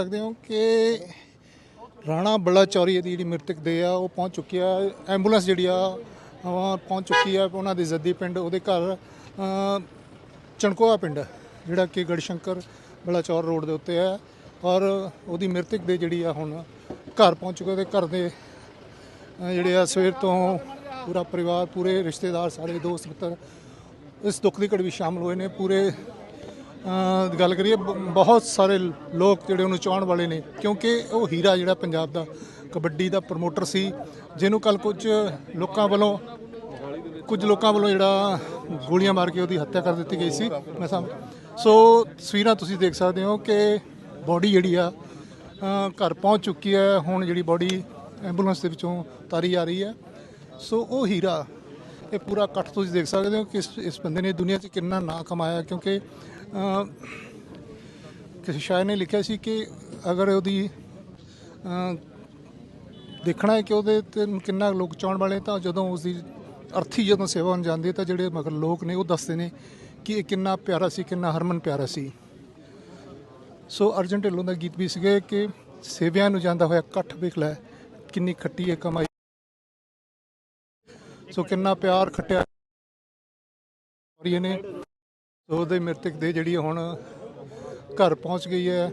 ਸਕਦੇ ਹੋ ਕਿ ਰਾਣਾ ਬੜਾ ਚੌਰੀ ਦੀ ਜਿਹੜੀ ਮ੍ਰਿਤਕ ਦੇ ਆ, ਉਹ ਪਹੁੰਚ ਚੁੱਕੀ ਆ। ਐਂਬੂਲੈਂਸ ਜਿਹੜੀ ਆ ਪਹੁੰਚ ਚੁੱਕੀ ਆ ਉਹਨਾਂ ਦੇ ਜ਼ੱਦੀ ਪਿੰਡ, ਉਹਦੇ ਘਰ ਚਣਕੋਆ ਪਿੰਡ, ਜਿਹੜਾ ਕਿ ਗੜਸ਼ੰਕਰ ਬਲਾਚੌਰ ਰੋਡ ਦੇ ਉੱਤੇ ਹੈ ਔਰ ਉਹਦੀ ਮ੍ਰਿਤਕ ਦੇ ਜਿਹੜੀ ਆ ਹੁਣ ਘਰ ਪਹੁੰਚ ਚੁੱਕੇ ਤੇ ਘਰ ਦੇ ਜਿਹੜੇ ਆ, ਸਵੇਰ ਤੋਂ ਪੂਰਾ ਪਰਿਵਾਰ, ਪੂਰੇ ਰਿਸ਼ਤੇਦਾਰ, ਸਾਰੇ ਦੋਸਤ ਮਿੱਤਰ ਇਸ ਦੁੱਖ ਦੀ ਘੜੀ ਵਿੱਚ ਸ਼ਾਮਲ ਹੋਏ ਨੇ। ਪੂਰੇ ਗੱਲ ਕਰੀਏ, ਬ- ਬਹੁਤ ਸਾਰੇ ਲੋਕ ਜਿਹੜੇ ਉਹਨੂੰ ਚਾਹਣ ਵਾਲੇ ਨੇ, ਕਿਉਂਕਿ ਉਹ ਹੀਰਾ ਜਿਹੜਾ ਪੰਜਾਬ ਦਾ ਕਬੱਡੀ ਦਾ ਪ੍ਰਮੋਟਰ ਸੀ, ਜਿਹਨੂੰ ਕੱਲ ਕੁਝ ਲੋਕਾਂ ਵੱਲੋਂ, ਕੁਝ ਲੋਕਾਂ ਵੱਲੋਂ ਜਿਹੜਾ ਗੋਲੀਆਂ ਮਾਰ ਕੇ ਉਹਦੀ ਹੱਤਿਆ ਕਰ ਦਿੱਤੀ ਗਈ ਸੀ, ਮੈਂ ਸਮ, ਸੋ ਤਸਵੀਰਾਂ ਤੁਸੀਂ ਦੇਖ ਸਕਦੇ ਹੋ ਕਿ ਬੋਡੀ ਜਿਹੜੀ ਆ ਘਰ ਪਹੁੰਚ ਚੁੱਕੀ ਹੈ, ਹੁਣ ਜਿਹੜੀ ਬੋਡੀ ਐਂਬੂਲੈਂਸ ਦੇ ਵਿੱਚੋਂ ਤਾਰੀ ਆ ਰਹੀ ਹੈ। ਸੋ ਉਹ ਹੀਰਾ ਇਹ ਪੂਰਾ ਇਕੱਠ ਤੁਸੀਂ ਦੇਖ ਸਕਦੇ ਹੋ ਕਿ ਇਸ ਇਸ ਬੰਦੇ ਨੇ ਦੁਨੀਆ 'ਚ ਕਿੰਨਾ ਨਾਂ ਕਮਾਇਆ, ਕਿਉਂਕਿ ਕਿਸੇ ਸ਼ਾਇਰ ਨੇ ਲਿਖਿਆ ਸੀ ਕਿ ਅਗਰ ਉਹਦੀ ਦੇਖਣਾ ਹੈ ਕਿ ਉਹਦੇ ਤੇ ਕਿੰਨਾ ਲੋਕ ਚਾਹਣ ਵਾਲੇ ਤਾਂ ਜਦੋਂ ਉਸ ਦੀ ਅਰਥੀ ਜਦੋਂ ਸੇਵਾ ਨੂੰ ਜਾਂਦੀ ਤਾਂ ਜਿਹੜੇ ਮਗਰ ਲੋਕ ਨੇ ਉਹ ਦੱਸਦੇ ਨੇ ਕਿ ਇਹ ਕਿੰਨਾ ਪਿਆਰਾ ਸੀ, ਕਿੰਨਾ ਹਰਮਨ ਪਿਆਰਾ ਸੀ। ਸੋ ਅਰਜਨ ਢਿੱਲੋਂ ਦਾ ਗੀਤ ਵੀ ਸੀਗੇ ਕਿ ਸੇਵਿਆਂ ਨੂੰ ਜਾਂਦਾ ਹੋਇਆ ਇਕੱਠ ਵੇਖ ਲੈ, ਕਿੰਨੀ ਖੱਟੀ ਹੈ ਕਮਾਈ ਸੋ ਕਿੰਨਾ ਪਿਆਰ ਖੱਟਿਆ ਔਰ ਨੇ। ਸੋ ਉਹਦੇ ਮ੍ਰਿਤਕ ਦੇ ਜਿਹੜੀ ਹੁਣ ਘਰ ਪਹੁੰਚ ਗਈ ਹੈ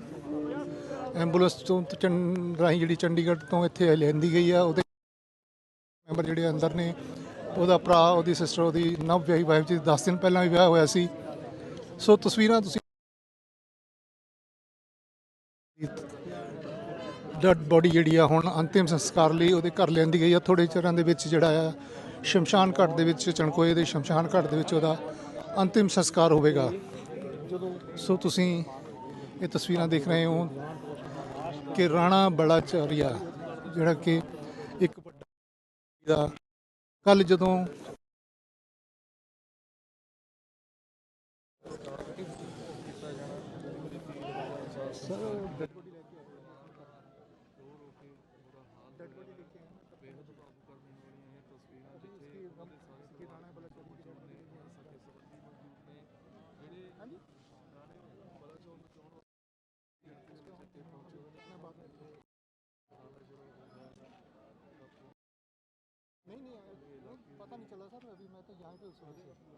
ਐਂਬੂਲੈਂਸ ਤੋਂ ਚੰ- ਰਾਹੀਂ ਜਿਹੜੀ ਚੰਡੀਗੜ੍ਹ ਤੋਂ ਇੱਥੇ ਲੈਂਦੀ ਗਈ ਆ। ਉਹਦੇ ਮੈਂਬਰ ਜਿਹੜੇ ਅੰਦਰ ਨੇ, ਉਹਦਾ ਭਰਾ, ਉਹਦੀ ਸਿਸਟਰ ਉਹਦੀ ਨਵ ਵਿਆਹੀ ਵਾਈਫ ਜੀ 10 ਦਿਨ ਪਹਿਲਾਂ ਵੀ ਵਿਆਹ ਹੋਇਆ ਸੀ। ਸੋ ਤਸਵੀਰਾਂ ਤੁਸੀਂ ਡੈਡ ਬੋਡੀ ਜਿਹੜੀ ਆ ਹੁਣ ਅੰਤਿਮ ਸੰਸਕਾਰ ਲਈ ਉਹਦੇ ਘਰ ਲਿਆਂਦੀ ਗਈ ਆ। ਥੋੜੇ ਚਿਰਾਂ ਦੇ ਵਿੱਚ ਜਿਹੜਾ ਆ ਸ਼ਮਸ਼ਾਨ ਘਾਟ ਦੇ ਵਿੱਚ, ਚਣਕੋਏ ਦੇ ਸ਼ਮਸ਼ਾਨ ਘਾਟ ਦੇ ਵਿੱਚ ਉਹਦਾ ਅੰਤਿਮ ਸੰਸਕਾਰ ਹੋਵੇਗਾ। ਸੋ ਤੁਸੀਂ ਇਹ ਤਸਵੀਰਾਂ ਦੇਖ ਰਹੇ ਹੋ ਕਿ ਰਾਣਾ ਬਲਾਚਾਰੀਆ, ਜਿਹੜਾ ਕਿ ਇੱਕ ਵੱਡਾ ਦਾ ਕੱਲ ਜਦੋਂ नहीं पता नहीं चला सर अभी मैं तो यहाँ पे उस वक्त